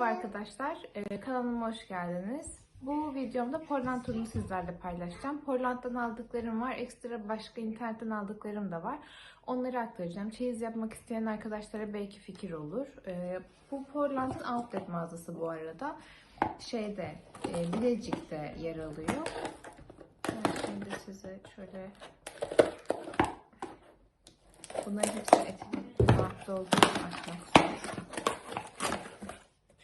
Merhaba arkadaşlar, ee, kanalıma hoş geldiniz. Bu videomda Portland turunu sizlerle paylaşacağım. Portland'dan aldıklarım var, ekstra başka internetten aldıklarım da var. Onları aktaracağım. Çeyiz yapmak isteyen arkadaşlara belki fikir olur. Ee, bu Portland'ın outlet mağazası bu arada. Şeyde, e, Bilecik'te yer alıyor. Ben şimdi size şöyle... Bunların hepsi etiketli olduğu için açmak zor.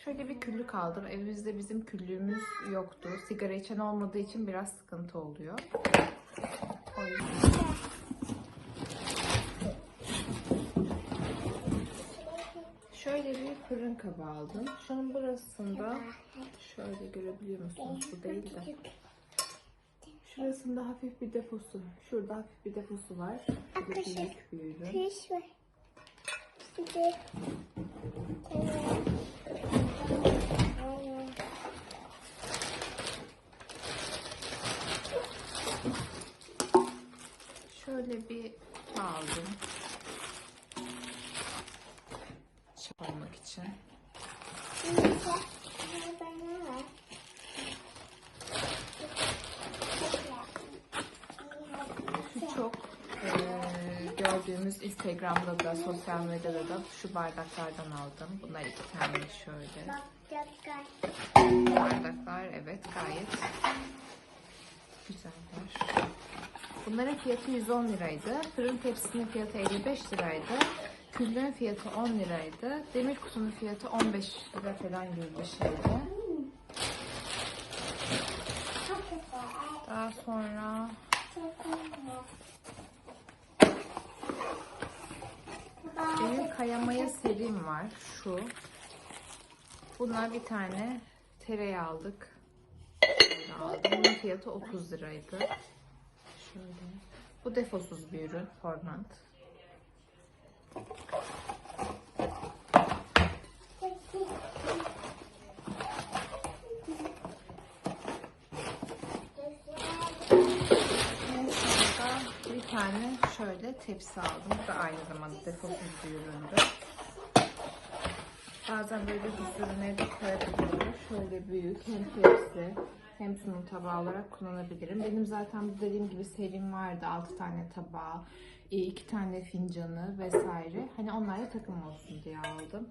Şöyle bir küllük aldım. Evimizde bizim küllüğümüz yoktu. Sigara içen olmadığı için biraz sıkıntı oluyor. O. Şöyle bir fırın kabı aldım. Şunun burasında şöyle görebiliyor musunuz? Bu değil de. Şurasında hafif bir deposu. Şurada hafif bir deposu var. Da büyük. Şöyle bir aldım. Çalmak için. Şu çok eee, gördüğümüz Instagram'da da sosyal medyada da şu bardaklardan aldım. Bunlar iki tane şöyle. Bardaklar evet gayet güzeller. Bunların fiyatı 110 liraydı. Fırın tepsisinin fiyatı 55 liraydı. Küllüğün fiyatı 10 liraydı. Demir kutunun fiyatı 15 lira falan gibi bir şeydi. Daha sonra benim kayamaya serim var. Şu. Bunlar bir tane tereyağı aldık. Bunun fiyatı 30 liraydı. Şöyle. Bu defosuz bir ürün. Bir tane şöyle tepsi aldım. Bu da aynı zamanda defosuz bir üründü. Bazen böyle bir ürünleri de koyabilirim. Şöyle büyük hem tepsi hem sunum tabağı olarak kullanabilirim. Benim zaten bu dediğim gibi serim vardı. 6 tane tabağı, 2 tane fincanı vesaire. Hani onlarla takım olsun diye aldım.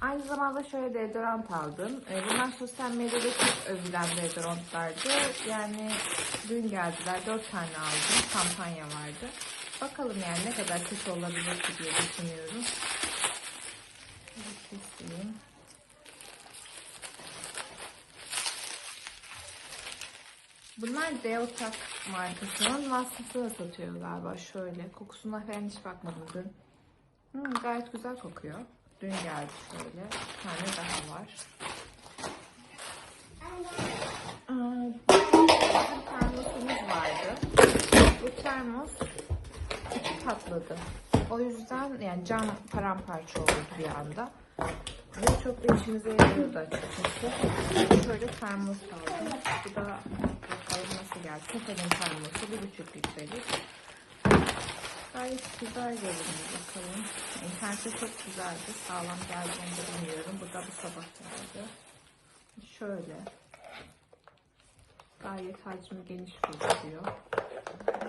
Aynı zamanda şöyle deodorant aldım. Ee, Bunlar sosyal medyada çok övülen deodorantlardı. Yani dün geldiler. 4 tane aldım. Kampanya vardı. Bakalım yani ne kadar kötü olabilir diye düşünüyorum. Şöyle keseyim. Bunlar Deotak markasının maskesi de satıyor galiba şöyle. Kokusuna falan hiç bakmadım dün. Hmm, gayet güzel kokuyor. Dün geldi şöyle. Bir tane daha var. Aa, Bizim termosumuz vardı. Bu termos patladı. O yüzden yani cam paramparça oldu bir anda. Ve çok da işimize yarıyordu açıkçası. Şöyle termos aldım. Bu da geldi. Tepe'nin. Bir buçuk litrelik. Gayet güzel görünüyor bakalım. İnternette çok güzeldi. Sağlam geldiğini de bilmiyorum. Bu da bu sabah geldi. Şöyle. Gayet hacmi geniş gözüküyor.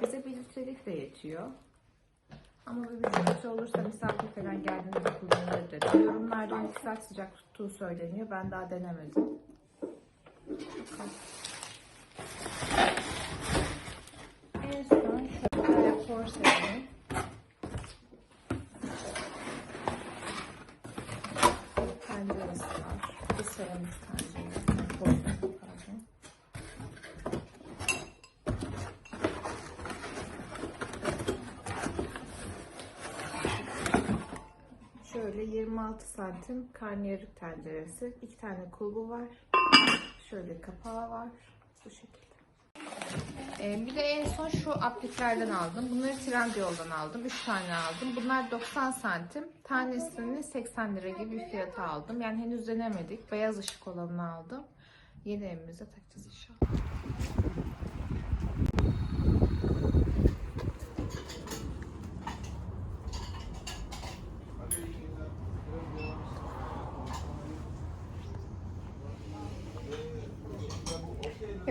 Bize bir litrelik de yetiyor. Ama bir sıkıntı olursa misafir falan geldiğinde kullanılır dedi. Yorumlarda 12 saat sıcak tuttuğu söyleniyor. Ben daha denemedim. Bakalım. En son şöyle porselen. Tenceresi var. Bir seramik tencere. Porselen pardon. Şöyle 26 santim karnıyarık tenceresi. iki tane kulbu var. Şöyle kapağı var. Bu şekilde. Ee, bir de en son şu apliklerden aldım. Bunları Trendyol'dan aldım. 3 tane aldım. Bunlar 90 santim. Tanesini 80 lira gibi bir fiyata aldım. Yani henüz denemedik. Beyaz ışık olanını aldım. Yeni evimize takacağız inşallah.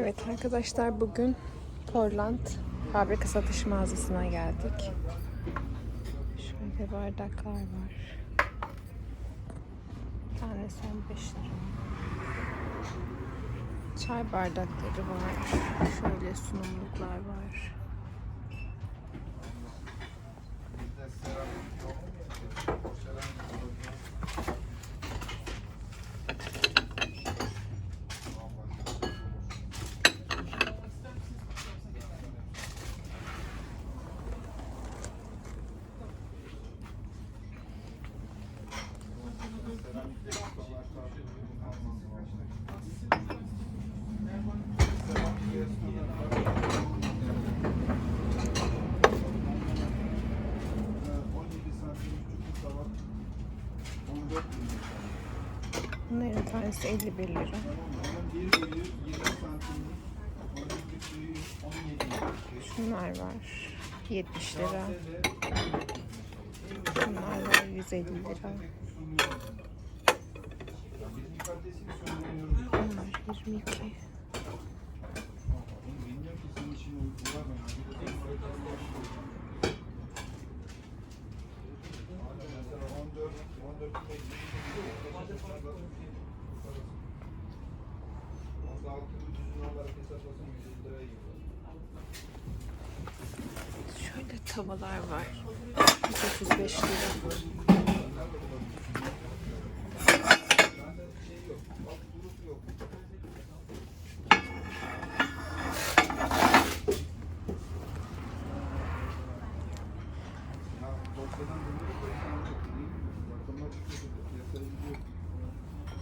Evet arkadaşlar bugün Portland fabrika satış mağazasına geldik. Şöyle bardaklar var. Tanesi 15 lira. Çay bardakları var. Şöyle sunumluklar var. Tanesi 51 lira. Şunlar var. 70 lira. Şunlar var 150 lira. Bunlar 22. Şöyle tavalar var. 135 lira.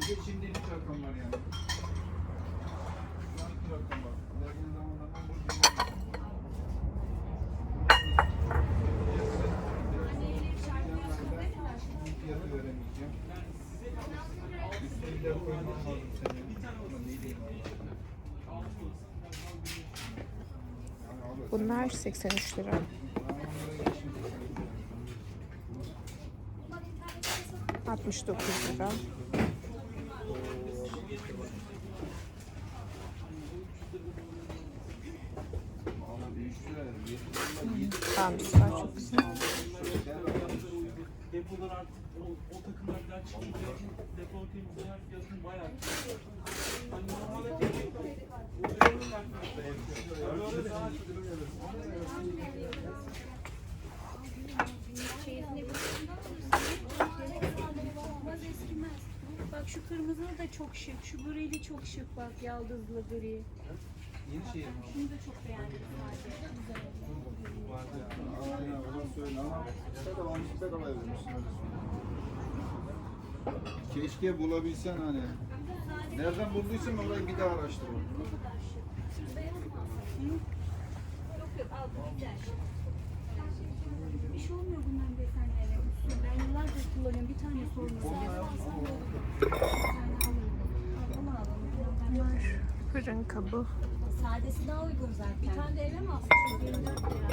Bir de şimdilik rakamlar yani. Şu anki rakamlar. İlerleyen zamanlarda bu fiyatı veremeyeceğim. Üstüne bir daha koymam lazım senin. Ama ne diyeyim abi? Yani abi, Bunlar 83 lira. geçmeyeceğim. 69 lira. Tanrıslar çok güzel. Depolar artık o, o takımlar falan çıkınca depo temizleyen fiyatını bayağı Hani normalde Olmaz eskimez. Bak şu kırmızı da çok şık. Şu grili çok şık bak yaldızlı gri. Yeni mi? Şunu da çok beğendim oldu. Aynen ona söyle ama bedava bedava vermişsin öyle söyle. Keşke bulabilsen hani. Nereden bulduysan orayı bir daha araştır. Yok yok al bu güzel. Bir şey olmuyor bunların desenlerine. Ben yıllardır kullanıyorum. Bir tane sorun. Bunlar fırın kabı. Sadesi daha uygun zaten. Bir tane de eve mi alsak? 24 lira.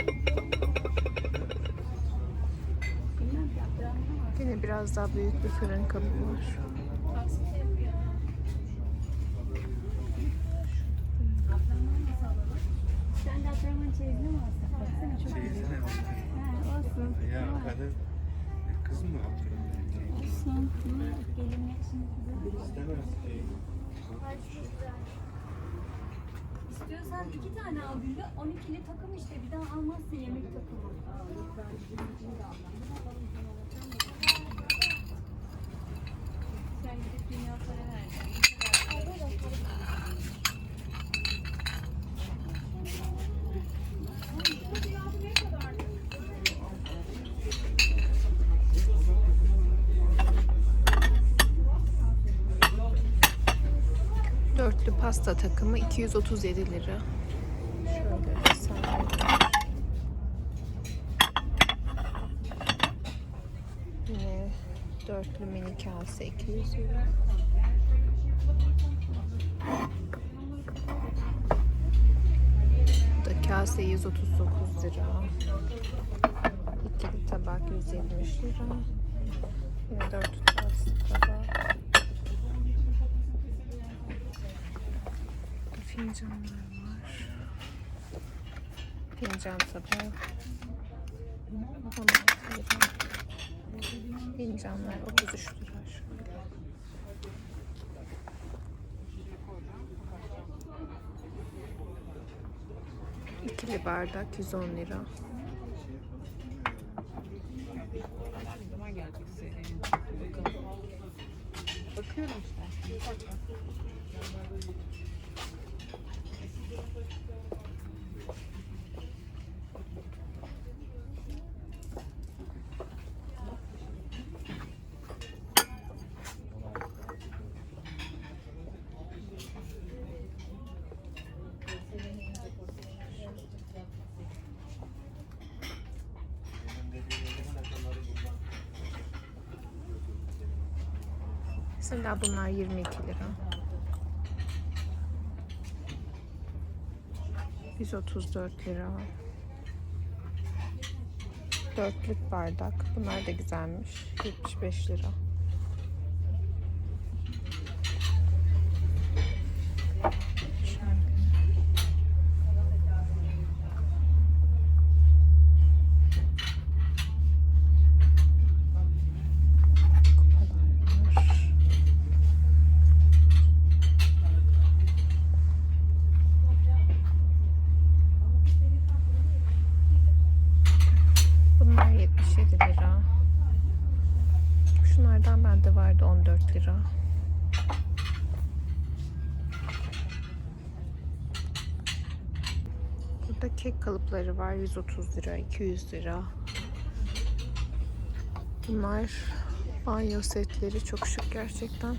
Bilmem var. Yine biraz daha büyük bir fırın kabı var. Taksite yapıyor. Sen de ablamın çeyizini mi alsak? Baksana çok güzel. Ha, olsun. Ya Ne var? kadın kız mı Abdurrahman? Olsun. Gelinlik şimdi güzel. İstemez. İstiyorsan iki tane al Güllü. 12'li takım işte. Bir daha almazsın yemek takımı. Sen gidip dünya para vereceksin. Dörtlü pasta takımı 237 lira. Şöyle. Yine dörtlü mini kase 200 lira. Bu da kase 139 lira. İkili tabak 170 lira. Yine dörtlü tabak. Fincanlar var. Fincan tabağı. 16 lira. Fincanlar 33 lira. İkili bardak 110 lira. Bakıyorum işte. Mesela bunlar 22 lira. 134 lira. Dörtlük bardak. Bunlar da güzelmiş. 75 lira. Şöyle. Kupalar var. Bunlar 77 lira. Şunlardan bende vardı 14 lira. Burada kek kalıpları var 130 lira, 200 lira. Bunlar banyo setleri çok şık gerçekten.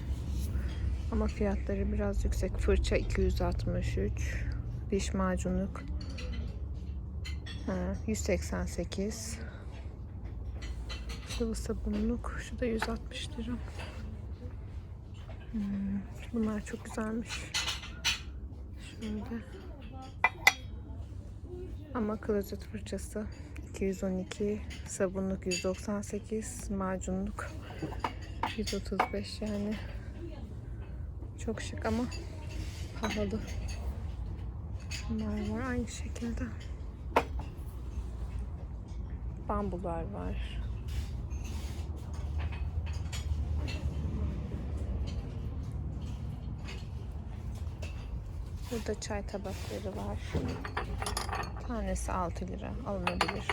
Ama fiyatları biraz yüksek. Fırça 263. Diş macunluk Ha, 188. Sıvı sabunluk. Şu da 160 lira. Hmm, bunlar çok güzelmiş. Şöyle. Ama klozet fırçası 212, sabunluk 198, macunluk 135 yani. Çok şık ama pahalı. Bunlar var aynı şekilde. Bambular var. Burada çay tabakları var. Tanesi 6 lira alınabilir.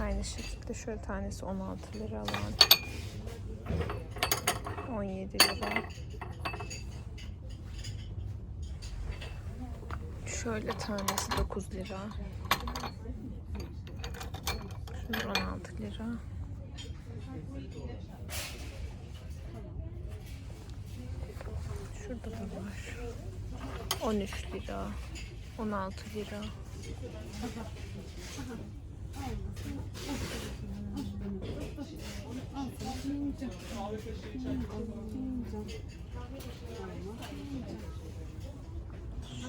Aynı şekilde şöyle tanesi 16 lira alan. 17 lira. Şöyle tanesi 9 lira. Şunlar 16 lira. Şurada da var. 13 lira. 16 lira.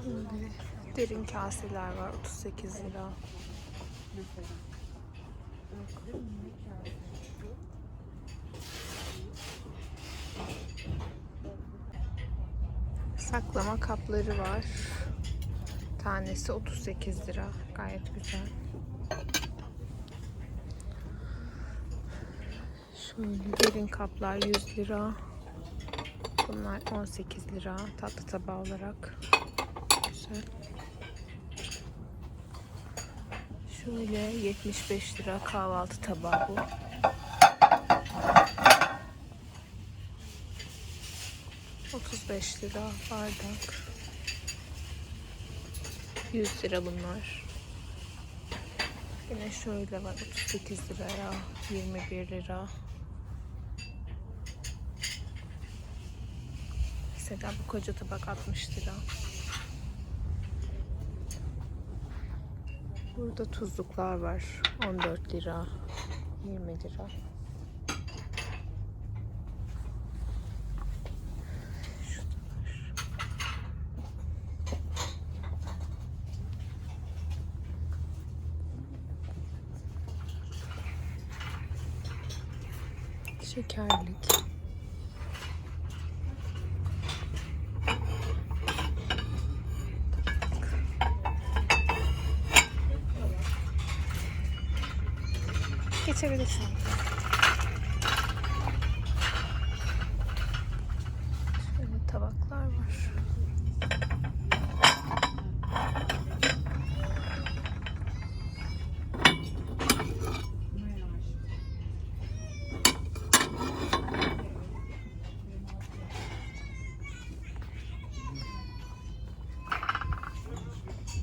Şöyle derin kaseler var 38 lira. Saklama kapları var. Tanesi 38 lira. Gayet güzel. Şöyle derin kaplar 100 lira. Bunlar 18 lira. Tatlı tabağı olarak. Güzel. Şöyle 75 lira kahvaltı tabağı bu. Otuz beş lira bardak. 100 lira bunlar. Yine şöyle var 38 liraya 21 lira. Mesela bu koca tabak 60 lira. Burada tuzluklar var. 14 lira. 20 lira. Şurada var. Şekerlik. Geçebilirsin. Şöyle tabaklar var.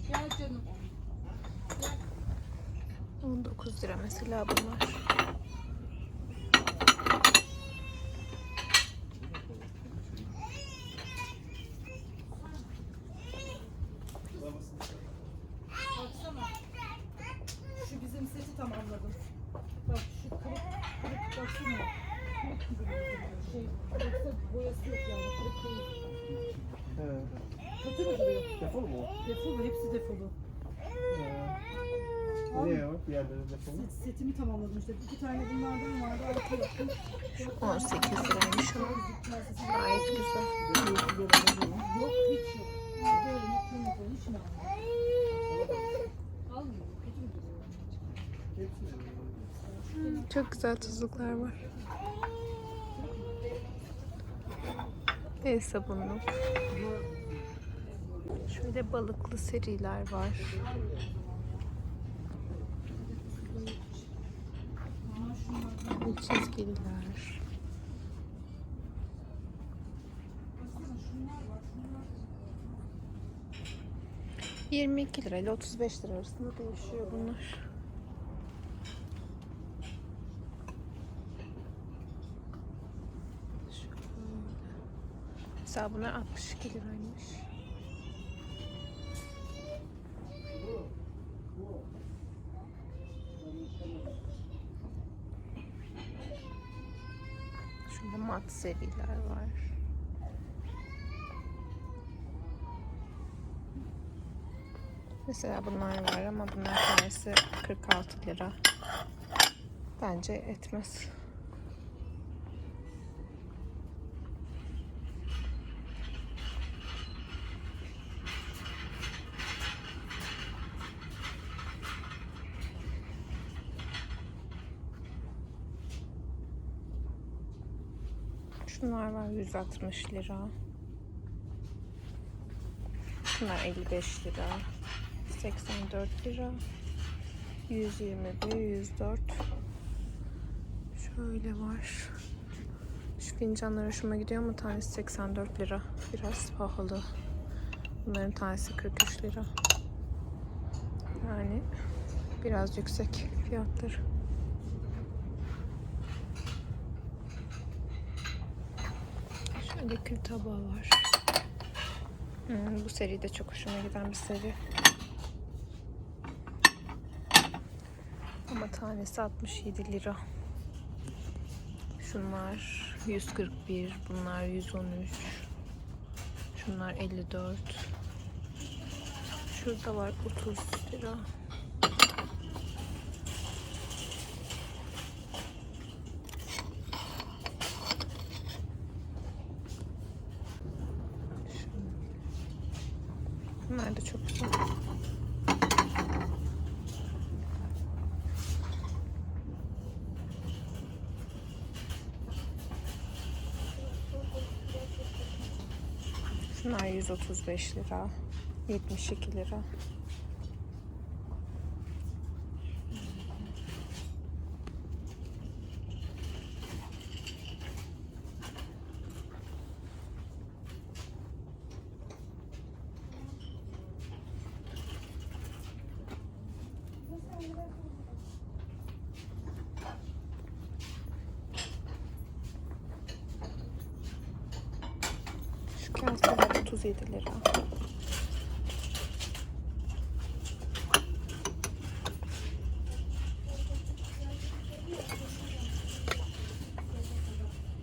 Gel canım. 19 lira mesela bunlar. Şu bizim seti tamamladım. Bak şu kırık kırık baksana. Kırık gibi duruyor. Şey, yoksa boyası yok yani. Kırık değil. Kötü mü duruyor? Defol mu? Defolu, hepsi defolu. O? Diğerleri. Set, setimi tamamladım işte. İki tane bunlardan vardı. Altı yaptım. 18 liraymış ama gayet güzel. Yok hiç yok. Böyle mutlu mutlu hiç mi almıyor? Almıyor. Kötü mü duruyor? Çok güzel tuzluklar var. El sabunluk. Şöyle balıklı seriler var. Bu çizgililer. ...22 lira ile 35 lira arasında değişiyor bunlar. Bunlar 62 liraymış. Şurada mat seriler var. Mesela bunlar var ama bunlar tanesi 46 lira. Bence etmez. Şunlar var 160 lira. Şunlar 55 lira. 84 lira. 121, 104. Şöyle var. Şu fincanlar hoşuma gidiyor ama tanesi 84 lira. Biraz pahalı. Bunların tanesi 43 lira. Yani biraz yüksek fiyatları. Kül tabağı var. Hmm, bu seri de çok hoşuma giden bir seri. Ama tanesi 67 lira. Şunlar 141, bunlar 113. Şunlar 54. Şurada var 30 lira. Bunlar da çok güzel. Şunlar 135 lira. 72 lira. Kaseler 37 lira.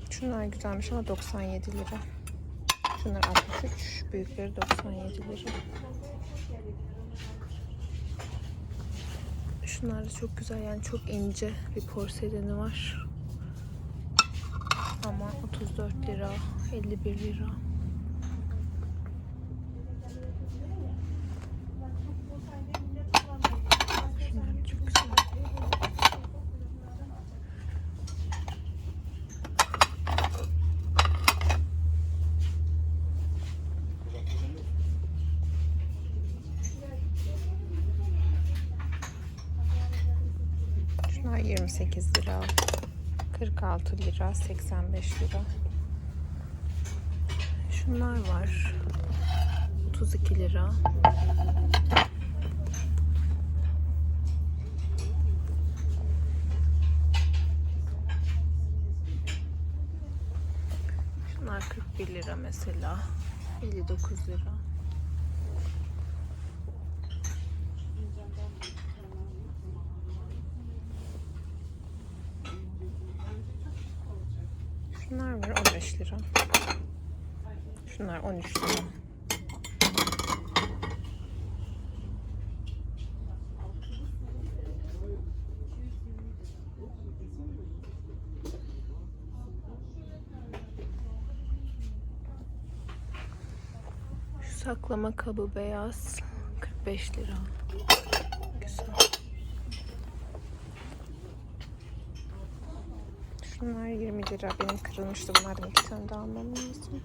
Şunlar güzelmiş ama 97 lira. Şunlar 63, büyükleri 97 lira. Şunlar da çok güzel yani çok ince bir porseleni var. Ama 34 lira, 51 lira. 48 lira 46 lira 85 lira. Şunlar var. 32 lira. Şunlar 41 lira mesela. 59 lira. Şunlar var 15 lira. Şunlar 13 lira. Şu saklama kabı beyaz 45 lira. Güzel. Şunlar 20 lira. Benim kırılmıştı. Bunlardan iki tane daha almam lazım.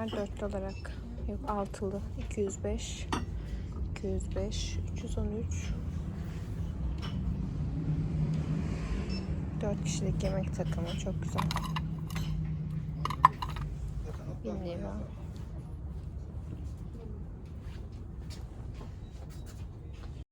Bunlar dörtlü olarak. Yok altılı. 205. 205. 313. 4 kişilik yemek takımı. Çok güzel.